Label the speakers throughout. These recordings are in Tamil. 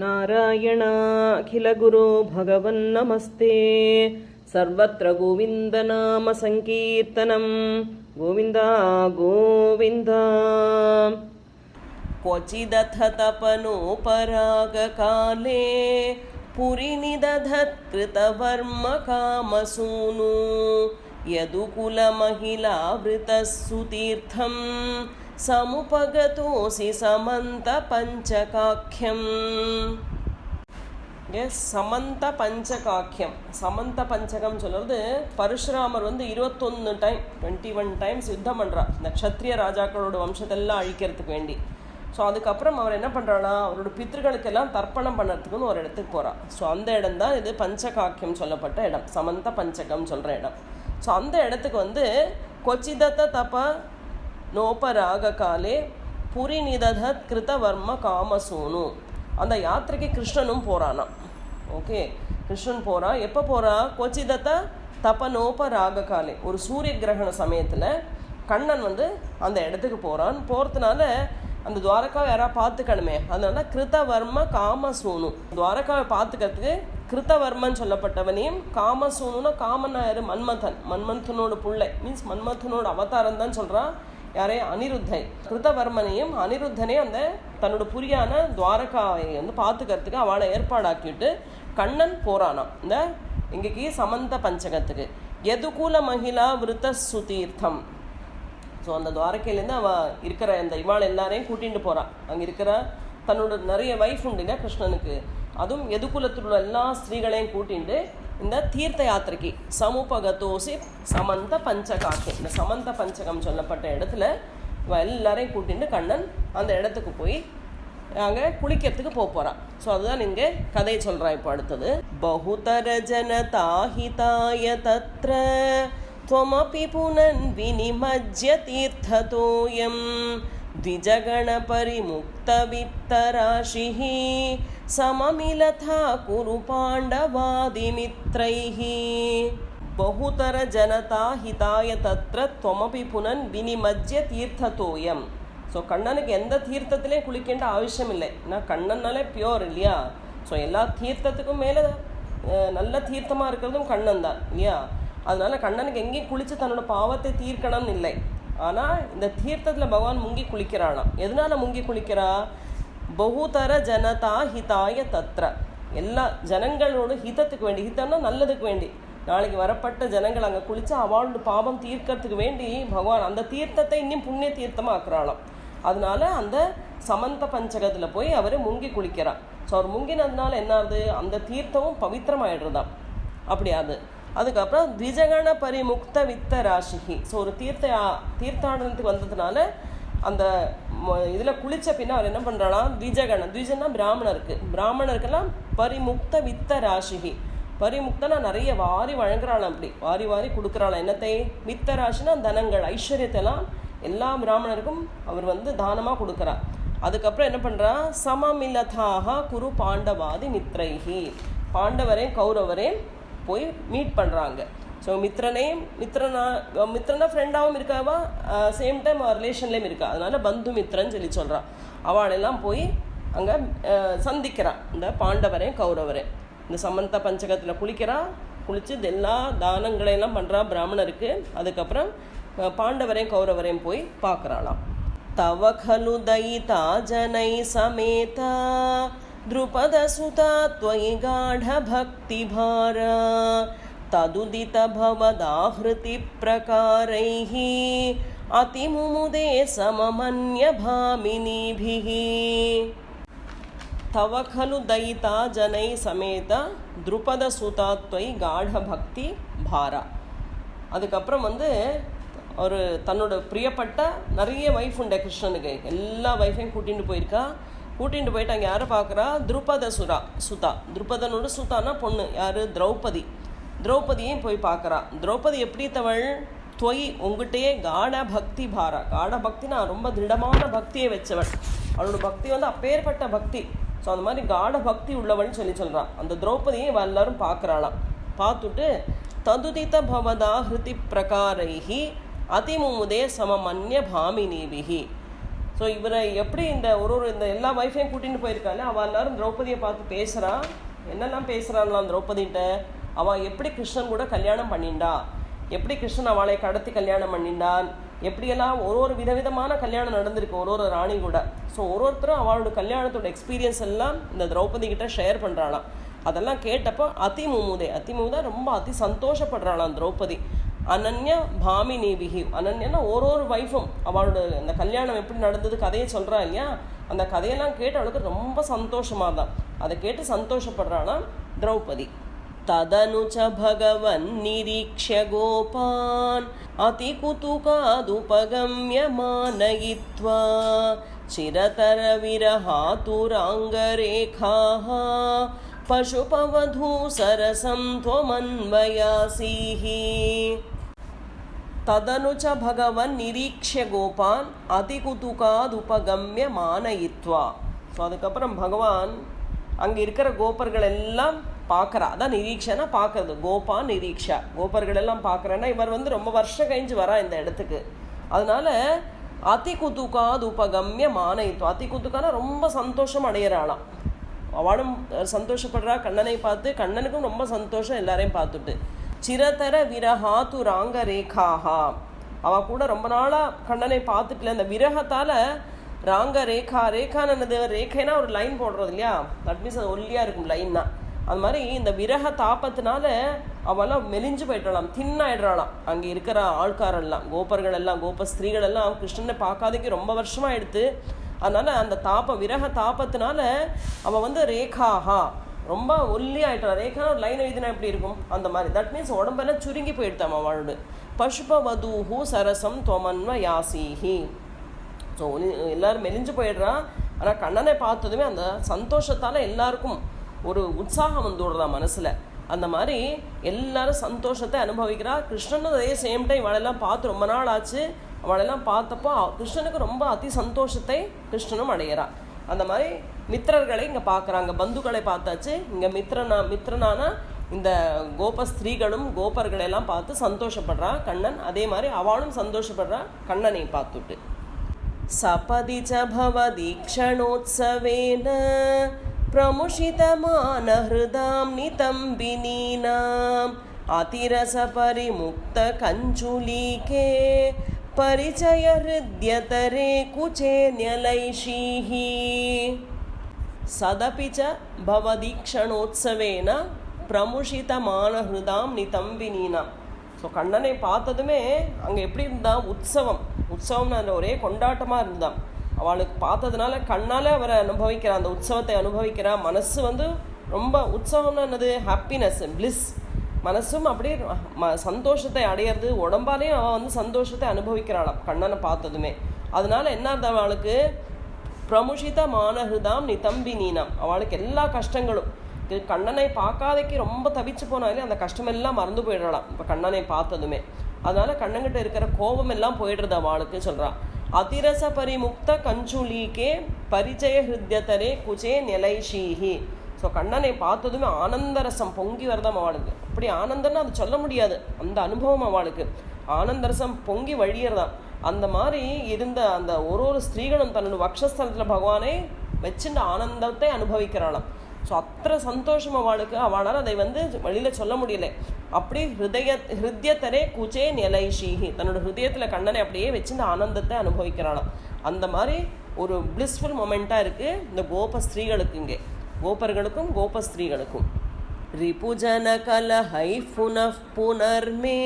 Speaker 1: నారాయణ అఖిల గురు భగవన్ నమస్తే సర్వత్ర గోవిందనామ సంకీర్తనం గోవింద గోవింద క్వచిదథ తపనోపరాగకాలే పురినిదధత్కృతవర్మ కామసూను యదుకులమహిళావృతస్సుతీర్థం சமுபகதோசி சமந்த பஞ்சகாக்கியம். எஸ் சமந்த பஞ்சகாக்கியம். சமந்த பஞ்சகம் சொல்கிறது பரசுராமர் வந்து இருபத்தொன்று டைம் டுவெண்ட்டி ஒன் டைம்ஸ் யுத்தம் பண்ணுறார் இந்த க்ஷத்ரிய ராஜாக்களோட வம்சத்தெல்லாம் அழிக்கிறதுக்கு வேண்டி. ஸோ அதுக்கப்புறம் அவர் என்ன பண்ணுறானா அவரோட பித்திருக்களுக்கெல்லாம் தர்ப்பணம் பண்ணுறதுக்குன்னு ஒரு இடத்துக்கு போகிறான் ஸோ அந்த இடம் தான் இது பஞ்சகாக்கியம் சொல்லப்பட்ட இடம். சமந்த பஞ்சகம் சொல்கிற இடம். ஸோ அந்த இடத்துக்கு வந்து கொச்சிதத்த தப்பா நோபராககாலே புரி நிததத் கிருதவர்ம காமசூனு. அந்த யாத்திரைக்கு கிருஷ்ணனும் போகிறானாம் ஓகே கிருஷ்ணன் போகிறான் எப்போ போகிறா கொச்சிதத்த தபனோப ராக காலே ஒரு சூரிய கிரகண சமயத்தில் கண்ணன் வந்து அந்த இடத்துக்கு போகிறான் போகிறதுனால அந்த துவாரகாவை யாராவது பார்த்துக்கணுமே. அதனால கிருதவர்ம காமசூனு. துவாரகாவை பார்த்துக்கிறதுக்கு கிருத்தவர்மன் சொல்லப்பட்டவனையும் காமசூனுனா காமன் மன்மதன். மன்மந்தனோட புள்ளை. மீன்ஸ் மன்மதனோட அவதாரம் தான் சொல்கிறான் யாரே? அனிருத்தை கிருதவர்மனையும் அனிருத்தனையும் அந்த தன்னோட புரியான துவாரகாவை வந்து பார்த்துக்கிறதுக்கு அவளை ஏற்பாடாக்கிட்டு கண்ணன் போறானாம். இந்த இங்கேக்கு சமந்த பஞ்சகத்துக்கு. எதுகூல மகிழா விருத்த சுதீர்த்தம். ஸோ அந்த துவாரகையிலேருந்து அவள் இருக்கிற அந்த இவாள் எல்லாரையும் கூட்டிகிட்டு போகிறான் அங்கே இருக்கிற தன்னோட நிறைய வைஃப் உண்டுங்க கிருஷ்ணனுக்கு. அதுவும் எதுகுலத்தில் உள்ள எல்லா ஸ்திரீகளையும் கூட்டிட்டு இந்த தீர்த்த யாத்திரைக்கு சமுபகதோசி சமந்த பஞ்சகாக்கி இந்த சமந்த பஞ்சகம் சொல்லப்பட்ட இடத்துல இவ எல்லாரையும் கூட்டிட்டு கண்ணன் அந்த இடத்துக்கு போய் அங்கே குளிக்கிறதுக்கு போக போகிறான் ஸோ அதுதான் இங்கே கதை சொல்கிறான் இப்போ அடுத்தது பகுதர ஜனதாஹிதாய தத்ர त्वमपि पुनन्विनिमज्य तीर्थतोऽयं द्विजगणपरिमुक्तवित्तराशिः सममिलथा कुरु पाण्डवादिमित्रैः बहुतरजनताहिताय तत्र त्वमपि புனன் வினிமஜ்ய தீர்த்தத்தோயம் ஸோ கண்ணனுக்கு எந்த தீர்த்தத்திலையும் குளிக்கின்ற அவசியம் இல்லை ஏன்னா கண்ணன்னாலே பியோர் இல்லையா ஸோ எல்லா தீர்த்தத்துக்கும் மேலே நல்ல தீர்த்தமாக இருக்கிறதும் கண்ணன் தான் இல்லையா அதனால கண்ணனுக்கு எங்கேயும் குளித்து தன்னோட பாவத்தை தீர்க்கணும்னு இல்லை ஆனால் இந்த தீர்த்தத்தில் பகவான் முங்கி குளிக்கிறானாம் எதனால் முங்கி குளிக்கிறா? பகுதர ஜனதா ஹிதாய தத்ர. எல்லா ஜனங்களோட ஹிதத்துக்கு வேண்டி ஹிதம்னா நல்லதுக்கு வேண்டி. நாளைக்கு வரப்பட்ட ஜனங்கள் அங்கே குளித்து அவளோட பாவம் தீர்க்கறதுக்கு வேண்டி பகவான் அந்த தீர்த்தத்தை இன்னும் புண்ணிய தீர்த்தமாக ஆக்குறாளாம் அதனால அந்த சமந்த பஞ்சகத்தில் போய் அவர் முங்கி குளிக்கிறார். ஸோ அவர் முங்கினதுனால என்ன ஆகுது? அந்த தீர்த்தமும் பவித்திரமாயிடுறதாம். அப்படி அது அதுக்கப்புறம் திஜகண பரிமுக்த வித்த ராசிகி ஸோ ஒரு தீர்த்த தீர்த்தாடனத்துக்கு வந்ததுனால அந்த இதில் குளித்த பின்ன அவர் என்ன பண்ணுறானா திஜகண திஜன்னா பிராமணருக்கு. பிராமணருக்கெல்லாம் பரிமுக்த வித்த ராசிகி பரிமுக்தனா நிறைய வாரி வழங்குறாளாம் அப்படி. வாரி வாரி கொடுக்குறாளாம். என்னத்தை? வித்த ராசினா தனங்கள் ஐஸ்வர்யத்தெல்லாம் எல்லா பிராமணருக்கும் அவர் வந்து தானமாக கொடுக்குறார் அதுக்கப்புறம் என்ன பண்ணுறா சமமிலதாக குரு பாண்டவாதி மித்ரைகி. பாண்டவரையும் கௌரவரையும் போய் மீட் பண்ணுறாங்க ஸோ மித்ரனையும் மித்ரனா மித்ரனா ஃப்ரெண்டாகவும் இருக்காவா? சேம் டைம் அவள் ரிலேஷன்லேயும் இருக்கா. அதனால் பந்து மித்ரன் சொல்லி சொல்கிறான் அவளெல்லாம் போய் அங்கே சந்திக்கிறான் இந்த பாண்டவரையும் கௌரவரையும். இந்த சமந்த பஞ்சகத்தில் குளிக்கிறான் குளித்து எல்லா தானங்களையெல்லாம் பண்ணுறா பிராமணருக்கு. அதுக்கப்புறம் பாண்டவரையும் கௌரவரையும் போய் பார்க்குறாளாம். தவ கலு ஜனை சமேதா. द्रुपदसुता त्वयि गाढभक्तिभार तदुदितभवदाहृतिप्रकारैः अतिमुमुदे सममन्यभामिनीभिः तव खलु दयिता जनै समेत द्रुपदसुता त्वयि गाढभक्ति भारा அதுக்கப்புறம் வந்து ஒரு தன்னோட பிரியப்பட்ட நிறைய ஒய்ஃப் உண்டு கிருஷ்ணனுக்கு எல்லா ஒய்ஃபையும் கூட்டிகிட்டு போயிருக்கா கூட்டிகிட்டு போயிட்டு அங்கே யாரை பார்க்குறா திருபத சுரா சுதா. துருபதனோட சுதானா பொண்ணு. யார்? திரௌபதி. திரௌபதியையும் போய் பார்க்குறா திரௌபதி எப்படி தவள்? தொய் உங்ககிட்டயே காட பக்தி பாரா. காட பக்தினா ரொம்ப திருடமான பக்தியை வச்சவள். அவளோட பக்தி வந்து அப்பேற்பட்ட பக்தி. ஸோ அந்த மாதிரி காட பக்தி உள்ளவள்னு சொல்லி சொல்கிறான் அந்த திரௌபதியை எல்லாரும் பார்க்குறாளாம் பார்த்துட்டு ததுதித பவதா ஹிருதி பிரகாரைஹி அதிமுமுதே சமமன்ய பாமினிபிகி ஸோ இவரை எப்படி இந்த ஒரு ஒரு இந்த எல்லா ஒய்ஃபையும் கூட்டின்னு போயிருக்காள் அவள் எல்லாரும் திரௌபதியை பார்த்து பேசுகிறான் என்னெல்லாம் பேசுகிறான்லாம் திரௌபதின்ட்ட? அவள் எப்படி கிருஷ்ணன் கூட கல்யாணம் பண்ணிண்டா? எப்படி கிருஷ்ணன் அவளை கடத்தி கல்யாணம் பண்ணிண்டான்? எப்படியெல்லாம் ஒரு ஒரு விதவிதமான கல்யாணம் நடந்திருக்கு ஒரு ஒரு ராணி கூட. ஸோ ஒரு ஒருத்தரும் அவளோட கல்யாணத்தோட எக்ஸ்பீரியன்ஸ் எல்லாம் இந்த திரௌபதி கிட்ட ஷேர் பண்ணுறாளாம் அதெல்லாம் கேட்டப்போ அதிமுமுதே அதிமுதா ரொம்ப அதி சந்தோஷப்படுறாளாம் திரௌபதி. அனன்யா பாமினிபிகி அனன்யன்னா ஒரு ஒரு வைஃபும் அவளோட அந்த கல்யாணம் எப்படி நடந்தது கதையை சொல்கிறா இல்லையா? அந்த கதையெல்லாம் கேட்டு அவளுக்கு ரொம்ப சந்தோஷமாக தான் அதை கேட்டு சந்தோஷப்படுறானா திரௌபதி. ததனு பகவன் நிரீக்ஷ கோபான் அதி குதுகாதுபகம்யமானயித்வா சிரதர விரஹாதுராங்கரேகாஹா सरसं त्वमन्वयासीः तदनु च भगवन् निरीक्ष्य गोपान् அதிகுதுகாதுபகம்ய மானயித்வா ஸோ அதுக்கப்புறம் பகவான் அங்கே இருக்கிற கோபர்கள் எல்லாம் பார்க்குறா அதான் நிரீக்ஷனா பார்க்கறது கோபா நிரீக்ஷா கோபர்கள் எல்லாம் பார்க்குறேன்னா இவர் வந்து ரொம்ப வருஷம் கழிஞ்சு வரா இந்த இடத்துக்கு அதனால அதி குத்துக்காது உபகம்ய மானயித்துவம் அதி குத்துக்கான ரொம்ப சந்தோஷம் அடையிறாளாம் அவளும் சந்தோஷப்படுறா. கண்ணனை பார்த்து கண்ணனுக்கும் ரொம்ப சந்தோஷம் எல்லாரையும் பார்த்துட்டு. சிரதர விரஹாத்து ராங்க ரேகாஹா அவ கூட ரொம்ப நாளாக கண்ணனை பார்த்துட்டுல அந்த விரகத்தால் ராங்க ரேகா ரேகான்னு ரேகைனா ஒரு லைன் போடுறது இல்லையா? தட் மீன்ஸ் அது ஒல்லியாக இருக்கும் லைன்னா அது மாதிரி இந்த விரக தாப்பத்தினால அவெல்லாம் மெலிஞ்சு போயிட்டாளாம். தின்னாயிடுறாளாம். அங்கே இருக்கிற ஆள்காரெல்லாம் கோபர்கள் எல்லாம் கோப ஸ்திரீகள் எல்லாம் கிருஷ்ணனை பார்க்காதக்கு ரொம்ப வருஷமாக எடுத்து அதனால் அந்த தாப்ப விரக தாபத்தினால அவள் வந்து ரேகாஹா ரொம்ப ஒல்லி ஆகிட்டான் ரேகான ஒரு லைன் எழுதினா எப்படி இருக்கும்? அந்த மாதிரி. தட் மீன்ஸ் உடம்பெல்லாம் சுருங்கி போயிடுத்தாம் அவளோட பசுபவதூஹு சரசம் தொமன்வ யாசீஹி. ஸோ எல்லாரும் மெலிஞ்சு போயிடுறான் ஆனால் கண்ணனை பார்த்ததுமே அந்த சந்தோஷத்தால் எல்லாருக்கும் ஒரு உற்சாகம் வந்து விடுறான் மனசில். அந்த மாதிரி எல்லாரும் சந்தோஷத்தை அனுபவிக்கிறா. கிருஷ்ணனும் அதே சேம் டைம் அவளெல்லாம் பார்த்து ரொம்ப நாள் ஆச்சு. அவளெல்லாம் பார்த்தப்போ கிருஷ்ணனுக்கு ரொம்ப அதி சந்தோஷத்தை கிருஷ்ணனும் அடையிறா அந்த மாதிரி மித்திரர்களை இங்கே பார்க்குறாங்க பந்துக்களை பார்த்தாச்சு இங்கே மித்திரனா மித்திரனான இந்த கோப ஸ்திரீகளும் கோபர்களை எல்லாம் பார்த்து சந்தோஷப்படுறா கண்ணன் அதே மாதிரி அவளும் சந்தோஷப்படுறா கண்ணனை பார்த்துட்டு सपदि च भवदीक्षणोत्सवेन प्रमुषितमानहृदां नितम्बिनीनाम् अतिरसपरिमुक्तकञ्चुलीके परिचयहृद्यतरे कुचे न्यलैषीः सदपि च भवदीक्षणोत्सवेन பிரமுஷிதமான நிதம்பினீனாம் ஸோ கண்ணனை பார்த்ததுமே அங்கே எப்படி இருந்தா உற்சவம் உற்சவம்னு அதில் ஒரே கொண்டாட்டமாக இருந்தான் அவளுக்கு பார்த்ததுனால கண்ணால் அவரை அனுபவிக்கிறா அந்த உற்சவத்தை அனுபவிக்கிறா மனசு வந்து ரொம்ப உற்சவம்னா என்னது ஹாப்பினஸ் பிளிஸ் மனசும் அப்படியே ம சந்தோஷத்தை அடையிறது. உடம்பாலையும் அவள் வந்து சந்தோஷத்தை அனுபவிக்கிறாளாம் கண்ணனை பார்த்ததுமே. அதனால என்ன இருந்த அவளுக்கு? பிரமுஷித மானஹிருதாம் நிதம்பி நீனம் அவளுக்கு எல்லா கஷ்டங்களும். கண்ணனை பார்க்காதைக்கு ரொம்ப தவிச்சு போனாலே அந்த கஷ்டமெல்லாம் மறந்து போயிடலாம் இப்போ கண்ணனை பார்த்ததுமே. அதனால கண்ணங்கிட்ட இருக்கிற கோபம் எல்லாம் போயிடுறது அவளுக்கு சொல்றா. அதிரச பரிமுக்த கஞ்சுலீகே பரிச்சய ஹிருத்யதரே குஜே நிலைஷீஹி. ஸோ கண்ணனை பார்த்ததுமே ஆனந்தரசம் பொங்கி வரதாம் அவளுக்கு. அப்படி ஆனந்தம்னு அது சொல்ல முடியாது. அந்த அனுபவம் அவளுக்கு. ஆனந்தரசம் பொங்கி வழியறதான் அந்த மாதிரி இருந்த அந்த ஒரு ஒரு ஸ்திரீகளும் தன்னோட வக்ஷஸ்தலத்தில் பகவானை வச்சுட்டு ஆனந்தத்தை அனுபவிக்கிறாளாம். ஸோ அத்தனை சந்தோஷம் அவளுக்கு. அவளால் அதை வந்து வெளியில் சொல்ல முடியல. அப்படி ஹிருதய ஹிருத்யத்தரே குச்சே நிலைஷீஹி. தன்னோட ஹிருதயத்தில் கண்ணனை அப்படியே வச்சு இந்த ஆனந்தத்தை அனுபவிக்கிறாளாம். அந்த மாதிரி ஒரு பிளிஸ்ஃபுல் மொமெண்ட்டாக இருக்குது இந்த கோப ஸ்திரீகளுக்கு இங்கே. கோபர்களுக்கும் கோப ஸ்திரீகளுக்கும் रिपुजनकलहैः पुनः पुनर्मे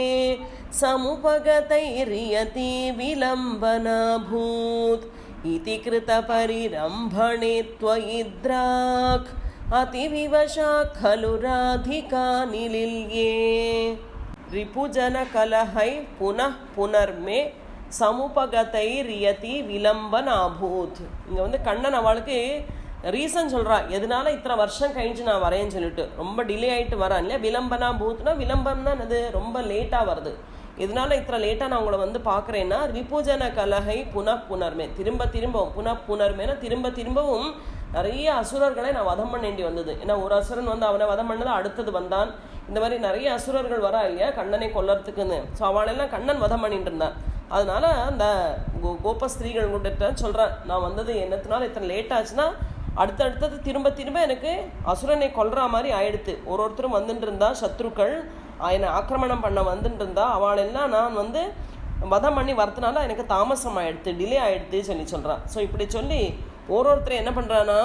Speaker 1: समुपगतैर्यति विलम्बनाभूत् इति कृतपरिरम्भणे त्वयि द्राक् अतिविवशा खलु राधिका निलिल्ये रिपुजनकलहै पुनः पुनर्मे சமுபகதைரியதி விலம்பனாபூத் இங்கே வந்து கண்ணன் அவளுக்கு ரீசன் சொல்கிறான் எதனால இத்தனை வருஷம் கழிஞ்சு நான் வரேன்னு சொல்லிட்டு. ரொம்ப டிலே ஆகிட்டு வரேன் இல்லையா? விளம்பனா பூத்னா தான் அது ரொம்ப லேட்டாக வருது. இதனால இத்தனை லேட்டாக நான் உங்களை வந்து பார்க்குறேன்னா விபூஜன கலகை புன புனர்மே. திரும்ப திரும்பவும் புன புனர்மேனா திரும்ப திரும்பவும் நிறைய அசுரர்களை நான் வதம் பண்ண வேண்டி வந்தது. ஏன்னா ஒரு அசுரன் வந்து அவனை வதம் பண்ணது அடுத்தது வந்தான். இந்த மாதிரி நிறைய அசுரர்கள் வரா இல்லையா? கண்ணனை கொல்லறதுக்குன்னு. ஸோ அவளெல்லாம் கண்ணன் வதம் பண்ணிட்டு இருந்தான். அதனால அந்த கோ கோப ஸ்திரீகள் கிட்ட சொல்கிறேன் நான் வந்தது என்னத்தினால இத்தனை லேட் ஆச்சுன்னா அடுத்தடுத்தது திரும்ப திரும்ப எனக்கு அசுரனை கொல்ற மாதிரி ஆயிடுத்து. ஒரு ஒருத்தரும் வந்துட்டு இருந்தா சத்ருக்கள் என்னை ஆக்கிரமணம் பண்ண வந்துட்டு இருந்தா அவளெல்லாம் நான் வந்து வதம் பண்ணி வரத்துனால எனக்கு தாமசம் ஆயிடுத்து டிலே ஆயிடுத்து சொல்லி சொல்கிறான் ஸோ இப்படி சொல்லி ஒரு ஒருத்தர் என்ன பண்ணுறான்னா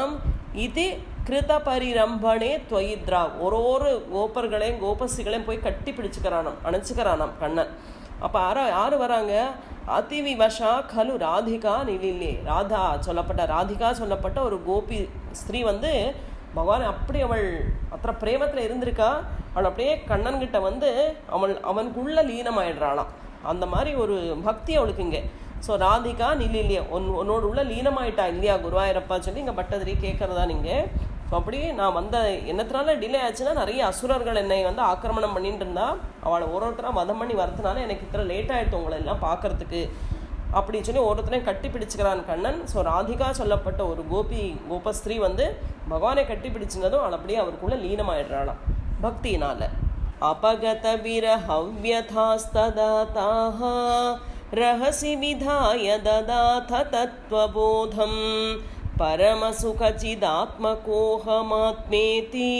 Speaker 1: இது கிருத பரிரம்பனே துவயித்ரா ஒரு ஒரு கோபர்களையும் கோபசிகளையும் போய் கட்டி பிடிச்சுக்கிறானாம் அணைச்சிக்கிறானாம் கண்ணன். அப்போ யாரா யார் வராங்க? அதிவி வஷா கலு ராதிகா நிலிலே. ராதா சொல்லப்பட்ட ராதிகா சொல்லப்பட்ட ஒரு கோபி ஸ்திரீ வந்து பகவான் அப்படி அவள் அத்தனை பிரேமத்தில் இருந்திருக்கா? அவள் அப்படியே கண்ணன்கிட்ட வந்து அவள் அவனுக்குள்ளே லீனமாயிடுறாளாம். அந்த மாதிரி ஒரு பக்தி அவளுக்கு இங்கே. ஸோ ராதிகா நிலிலியா உன் உன்னோட உள்ள லீனமாயிட்டா இல்லையா குருவாயிரப்பா சொல்லி இங்கே பட்டதிரி கேட்குறதா நீங்கள் ஸோ அப்படி நான் வந்த என்னத்தினால டிலே ஆச்சுன்னா நிறைய அசுரர்கள் என்னை வந்து ஆக்கிரமணம் பண்ணிட்டு இருந்தா. அவளை ஒரு ஒருத்தராக வதம் பண்ணி வரதுனால எனக்கு இத்தனை லேட் ஆகிடுது உங்களை எல்லாம் பார்க்கறதுக்கு அப்படி சொல்லி ஒருத்தரையும் கட்டி பிடிச்சுக்கிறான் கண்ணன். ஸோ ராதிகா சொல்லப்பட்ட ஒரு கோபி கோபஸ்திரீ வந்து பகவானை கட்டி பிடிச்சினதும் அவள் அப்படியே அவருக்குள்ளே லீனமாயிடுறாளாம் பக்தியினால. அபகத விரஹவ்யதாஸ்ததாதாக ரகசி விதாய ததாத தத்வபோதம் परमसुखचिदात्मकोऽहमात्मेति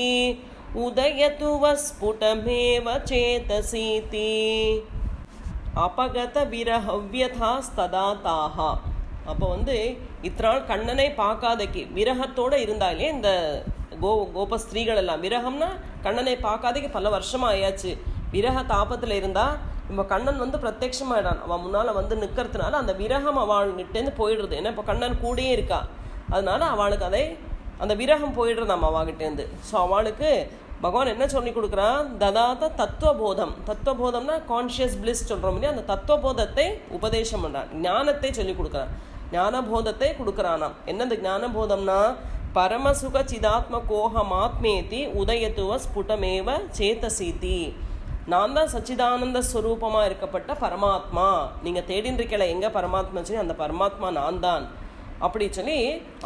Speaker 1: उदयतु वस्फुटमेव चेतसीति அபகத விரஹவ்யதாஸ்ததா தாஹா அப்போ வந்து இத்தனாள் கண்ணனை பார்க்காதக்கு விரகத்தோடு இருந்தாலே இந்த கோ கோப ஸ்திரீகள் எல்லாம் விரகம்னா கண்ணனை பார்க்காதக்கு பல வருஷமாக ஆயாச்சு விரக தாபத்தில் இருந்தால் இப்போ கண்ணன் வந்து பிரத்யட்சமாயிடான் அவன் முன்னால் வந்து நிற்கிறதுனால அந்த விரகம் அவள்கிட்டேருந்து போயிடுறது ஏன்னா இப்போ கண்ணன் கூடயே இருக்கா அதனால அவளுக்கு அதை அந்த விரகம் போயிடுறதாம் அவகிட்டேருந்து ஸோ அவளுக்கு பகவான் என்ன சொல்லி கொடுக்குறான் ததாத தத்துவபோதம். தத்துவபோதம்னா கான்ஷியஸ் பிளிஸ் சொல்கிறோம் இல்லையா? அந்த தத்துவபோதத்தை உபதேசம் பண்ணுறான் ஞானத்தை சொல்லி கொடுக்குறான் ஞானபோதத்தை கொடுக்குறானாம். என்னது ஞானபோதம்னா? பரமசுக சிதாத்ம கோகம் ஆத்மேதி உதயத்துவ ஸ்புடமேவ சேத்தசீதி. நான் தான் சச்சிதானந்த ஸ்வரூபமாக இருக்கப்பட்ட பரமாத்மா. நீங்கள் தேடின்னு இருக்கல எங்கே பரமாத்மா சொல்லி அந்த பரமாத்மா நான் தான். அப்படி சொல்லி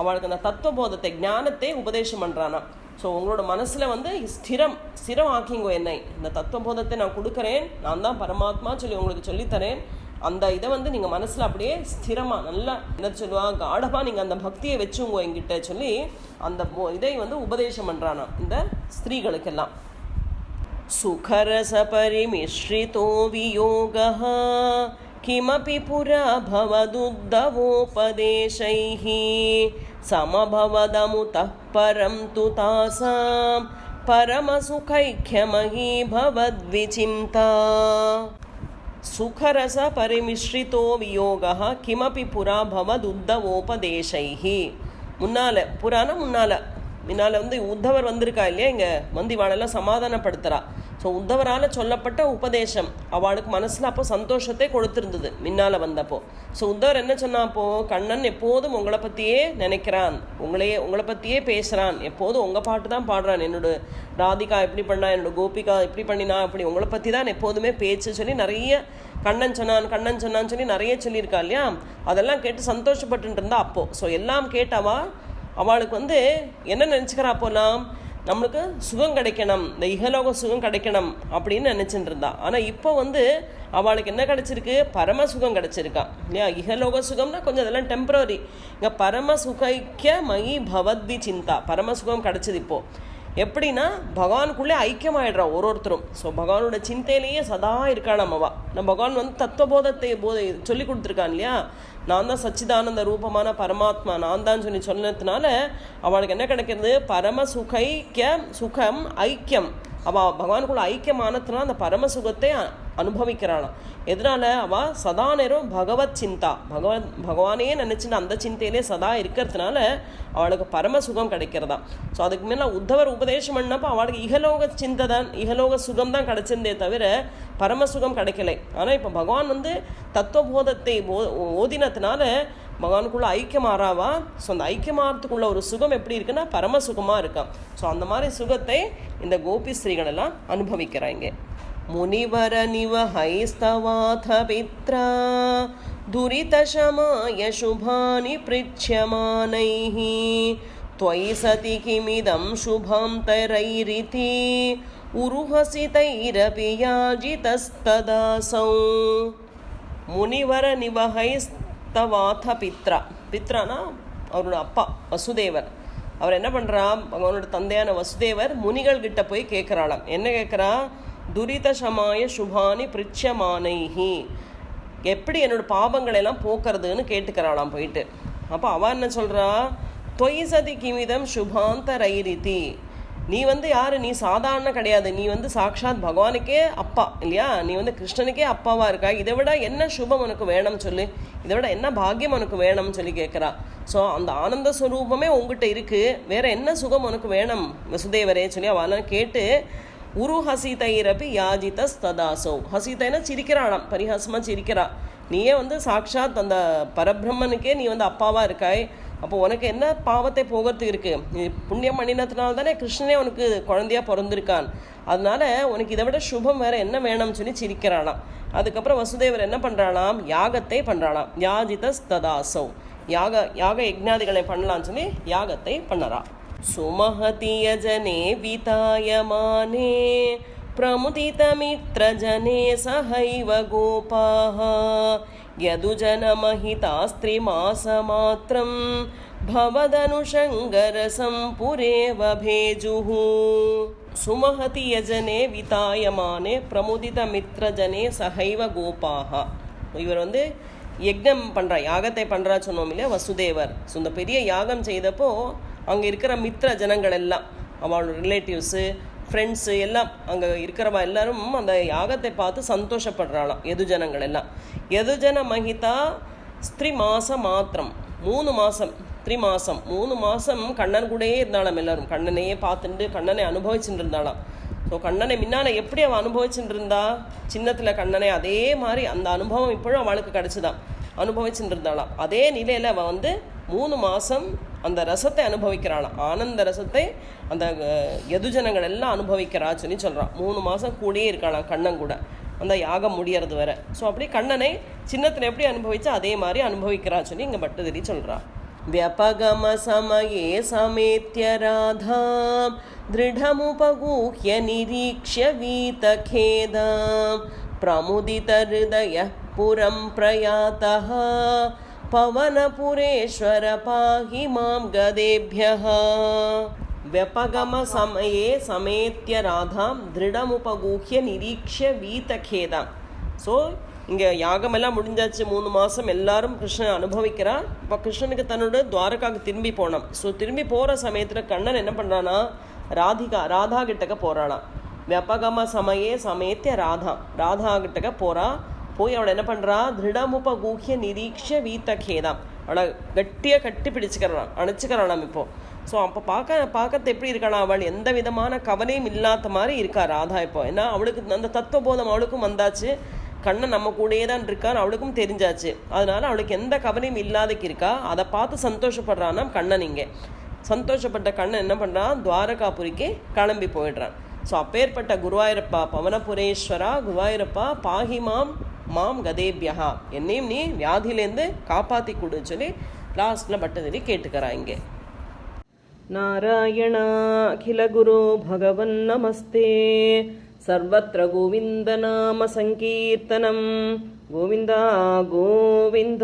Speaker 1: அவளுக்கு அந்த தத்துவபோதத்தை ஞானத்தை உபதேசம் பண்ணுறானா ஸோ உங்களோட மனசில் வந்து ஸ்திரம் ஸ்திரம் ஆக்கிங்கோ என்னை. இந்த தத்துவபோதத்தை நான் கொடுக்குறேன் நான் தான் பரமாத்மா சொல்லி உங்களுக்கு சொல்லித்தரேன். அந்த இதை வந்து நீங்கள் மனசில் அப்படியே ஸ்திரமாக நல்லா என்ன சொல்லுவா காடமாக நீங்கள் அந்த பக்தியை வச்சுங்கோ எங்கிட்ட சொல்லி அந்த இதை வந்து உபதேசம் பண்ணுறானா இந்த ஸ்திரீகளுக்கெல்லாம். சுகரசபரிமிஸ்ரிதோ வியோகா किमपि पुरा भवदुद्धवोपदेशैः समभवदमुतः परं तु तासां परमसुखैक्यमही भवद्विचिन्ता சுகரச பரிமிஸ்ரிதோ வியோகா கிமபி புறா பவதுத்தவோபதேசைஹி முன்னால புறான முன்னால முன்னால வந்து உத்தவர் வந்திருக்கா இல்லையா இங்க வந்து இவாளெல்லாம் சமாதானப்படுத்துறா ஸோ உத்தவரால் சொல்லப்பட்ட உபதேசம் அவளுக்கு மனசில் அப்போ சந்தோஷத்தை கொடுத்துருந்தது முன்னால் வந்தப்போ. ஸோ உத்தவர் என்ன சொன்னாப்போ கண்ணன் எப்போதும் உங்களை பற்றியே நினைக்கிறான். உங்களையே உங்களை பற்றியே பேசுகிறான் எப்போதும் உங்கள் பாட்டு தான் பாடுறான். என்னோட ராதிகா எப்படி பண்ணா என்னோட கோபிகா எப்படி பண்ணினா அப்படி உங்களை பற்றி தான் எப்போதுமே பேச்சு சொல்லி நிறைய கண்ணன் சொன்னான் கண்ணன் சொன்னான்னு சொல்லி நிறைய சொல்லியிருக்கா இல்லையா? அதெல்லாம் கேட்டு சந்தோஷப்பட்டு இருந்தா அப்போது ஸோ எல்லாம் கேட்டவா அவளுக்கு வந்து என்ன நினச்சிக்கிறா அப்போலாம்? நம்மளுக்கு சுகம் கிடைக்கணும். இந்த இகலோக சுகம் கிடைக்கணும் அப்படின்னு நினச்சிட்டு இருந்தா ஆனால் இப்போ வந்து அவளுக்கு என்ன கிடைச்சிருக்கு? பரம சுகம் கிடைச்சிருக்கா. இல்லையா? இகலோக சுகம்னா கொஞ்சம் அதெல்லாம் டெம்பரரி இங்கே பரம சுகைக்க மயி பவத்வி சிந்தா. பரம சுகம் கிடச்சிது இப்போ. எப்படின்னா பகவானுக்குள்ளே ஐக்கியமாயிடுறான் ஒரு ஒருத்தரும் ஸோ பகவானோட சிந்தையிலேயே சதா இருக்கா நம்மவா நம்ம பகவான் வந்து தத்துவபோதத்தை போதை சொல்லி கொடுத்துருக்கான் இல்லையா? நான் தான் சச்சிதானந்த ரூபமான பரமாத்மா நான் தான் சொல்லி சொன்னதுனால அவளுக்கு என்ன கிடைக்கிறது? பரம சுகைக்கிய சுகம் ஐக்கியம். அவள் பகவானுக்குள்ள ஐக்கியமானதுனால அந்த பரம சுகத்தை அனுபவிக்கிறானா? எதனால்? எதனால அவள் சதா நேரம் பகவத் சிந்தா. பகவத் பகவானே நினச்சின்னு அந்த சிந்தையிலே சதா இருக்கிறதுனால அவளுக்கு பரம சுகம் கிடைக்கிறதா. ஸோ அதுக்கு மேலே உத்தவர் உபதேசம் பண்ணப்போ அவளுக்கு இகலோக சிந்தை தான் இகலோக சுகம் தான் கிடைச்சிருந்தே தவிர பரம சுகம் கிடைக்கலை. ஆனால் இப்போ பகவான் வந்து தத்துவபோதத்தை போ ஓதினத்தினால பகவானுக்குள்ளே ஐக்கியமாறாவா ஸோ அந்த ஐக்கியமாறதுக்குள்ள ஒரு சுகம் எப்படி இருக்குன்னா பரம சுகமாக இருக்கான். ஸோ அந்த மாதிரி சுகத்தை இந்த கோபி ஸ்ரீகளெல்லாம் அனுபவிக்கிறாங்க. முனிவர நிவஹைஸ்தவாத பித்ரா दुरितशमाय शुभानि पृच्छ्यमानैः त्वयि सति किमिदं शुभं तैरैरिति उरुहसितैरपि याजितस्तदासौ முனிவர நிவகைஸ்தவாத பித்ரா பித்ரானா அவரோட அப்பா வசுதேவர் அவர் என்ன பண்ணுறா அவனோட தந்தையான வசுதேவர் முனிகள் கிட்ட போய் கேட்குறாளாம் என்ன கேட்குறா துரிதசமாய சுபானி பிரிச்சமானைஹி. எப்படி என்னோட பாவங்களை எல்லாம் போக்குறதுன்னு கேட்டுக்கிறாளாம் போயிட்டு. அப்போ அவ என்ன சொல்கிறா தொய் சதி கிமிதம் சுபாந்த ரைரிதி நீ வந்து யார்? நீ சாதாரண கிடையாது. நீ வந்து சாக்ஷாத் பகவானுக்கே அப்பா இல்லையா? நீ வந்து கிருஷ்ணனுக்கே அப்பாவாக இருக்கா? இதை விட என்ன சுபம் உனக்கு வேணும்னு சொல்லு. இதை விட என்ன பாக்கியம் உனக்கு வேணும்னு சொல்லி கேட்குறா ஸோ அந்த ஆனந்த ஸ்வரூபமே உங்ககிட்ட இருக்கு. வேற என்ன சுகம் உனக்கு வேணும் வசுதேவரே சொல்லி அவெல்லாம் கேட்டு உரு ஹசிதைரபி யாஜித ஸ்ததாசோ ஹசிதைனா சிரிக்கிறானாம் பரிகாசமா சிரிக்கிறா. நீயே வந்து சாக்ஷாத் அந்த பரபிரம்மனுக்கே நீ வந்து அப்பாவாக இருக்காய். அப்போ உனக்கு என்ன பாவத்தை போகிறதுக்கு இருக்கு? நீ புண்ணியம் பண்ணினதுனால தானே கிருஷ்ணனே உனக்கு குழந்தையா பிறந்திருக்கான். அதனால உனக்கு இதை விட சுபம் வேறு என்ன வேணும்னு சொல்லி சிரிக்கிறானாம் அதுக்கப்புறம் வசுதேவர் என்ன பண்ணுறானாம் யாகத்தை பண்ணுறானாம் யாஜித ஸ்ததாசோ யாக யாக யஜ்ஞாதிகளை பண்ணலாம்னு சொல்லி யாகத்தை பண்ணறான் सुमहतीयजने वितायमाने प्रमुदितमित्रजने सहैव गोपाः यदुजनमहितास्त्रिमासमात्रं भवदनुशङ्गरसं पुरेव भेजुः சுமஹதியஜனே விதாயமானே பிரமுதிதமித்ரஜனே சகைவ கோபாக இவர் வந்து யக்ஞம் பண்ணுறா யாகத்தை பண்ணுறா சொன்னோம் இல்லையா வசுதேவர் ஸோ இந்த பெரிய யாகம் செய்தப்போ அங்கே இருக்கிற மித்திர ஜனங்கள் எல்லாம் அவளோட ரிலேட்டிவ்ஸு ஃப்ரெண்ட்ஸு எல்லாம் அங்கே இருக்கிறவ எல்லாரும் அந்த யாகத்தை பார்த்து சந்தோஷப்படுறாளாம் எது ஜனங்கள் எல்லாம் எதுஜன மகிதா? ஸ்திரி மாதம் மாத்திரம் மூணு மாதம் த்ரீ மாதம் மூணு மாதம் கண்ணன் கூடயே இருந்தாளாம் எல்லாரும். கண்ணனையே பார்த்துட்டு கண்ணனை அனுபவிச்சுட்டு இருந்தாளாம் ஸோ கண்ணனை முன்னால் எப்படி அவள் அனுபவிச்சுட்டு இருந்தா சின்னத்தில் கண்ணனை அதே மாதிரி அந்த அனுபவம் இப்பொழுது அவளுக்கு கிடச்சிதான் அனுபவிச்சுட்டு இருந்தாளாம் அதே நிலையில் அவள் வந்து மூணு மாதம் அந்த ரசத்தை அனுபவிக்கிறாளாம் ஆனந்த ரசத்தை அந்த அஹ், யதுஜனங்கள் எல்லாம் அனுபவிக்கிறா சொல்லி சொல்கிறான் மூணு மாதம் கூடயே இருக்காளாம் கண்ணன் கூட அந்த யாகம் முடியறது வரை ஸோ அப்படி கண்ணனை சின்னத்தில் எப்படி அனுபவிச்சா அதே மாதிரி அனுபவிக்கிறா சொல்லி இங்கே பட்டுதிரி சொல்கிறா व्यपगमसमये समेत्य राधां दृढमुपगूह्य निरीक्ष्य वीतखेदां प्रमुदितहृदयः पुरं प्रयातः पवनपुरेश्वर पाहि मां गदेभ्यः व्यपगमसमये समेत्य राधां दृढमुपगूह्य निरीक्ष्य वीतखेदां ஸோ இங்கே யாகமெல்லாம் முடிஞ்சாச்சு மூணு மாதம் எல்லாரும் கிருஷ்ணன் அனுபவிக்கிறா இப்போ கிருஷ்ணனுக்கு தன்னோட துவாரகாவுக்கு திரும்பி போனான் ஸோ திரும்பி போகிற சமயத்தில் கண்ணன் என்ன பண்ணுறானா ராதிகா ராதா கிட்டக்க போகிறாளாம் வெப்பகம சமயே சமயத்திய ராதா ராதா கிட்டக்க போகிறா போய் அவளை என்ன பண்ணுறான் திருடமுப கூகிய நிரீக்ஷ வீத்த கேதாம் அவளை கட்டியாக கட்டி பிடிச்சுக்கிறாளாம் அணைச்சிக்கிறாளாம் இப்போ. ஸோ அப்போ பார்க்க பார்க்கறது எப்படி இருக்கானா? அவள் எந்த விதமான கவலையும் இல்லாத மாதிரி இருக்கா ராதா இப்போ. ஏன்னா அவளுக்கு அந்த தத்துவ போதம் அவளுக்கும் வந்தாச்சு. கண்ணன் நம்ம கூடயே தான் இருக்கான்னு அவளுக்கும் தெரிஞ்சாச்சு. அதனால அவளுக்கு எந்த கவலையும் இல்லாதக்கு இருக்கா? அதை பார்த்து சந்தோஷப்படுறான்னா கண்ணன் இங்கே. சந்தோஷப்பட்ட கண்ணன் என்ன பண்ணுறான் துவாரகாபுரிக்கு கிளம்பி போயிடுறான். ஸோ அப்பேற்பட்ட குருவாயூரப்பா பவனபுரேஸ்வரா குருவாயூரப்பா பாகிமாம் மாம் மாம் கதேபியஹா என்னையும் நீ வியாதியிலேருந்து காப்பாற்றி கொடு சொல்லி லாஸ்ட்டில் பட்டதிரி கேட்டுக்கிறா இங்கே नारायणाखिलगुरो भगवन्नमस्ते सर्वत्र गोविन्दनामसङ्कीर्तनं गोविन्दा गोविन्द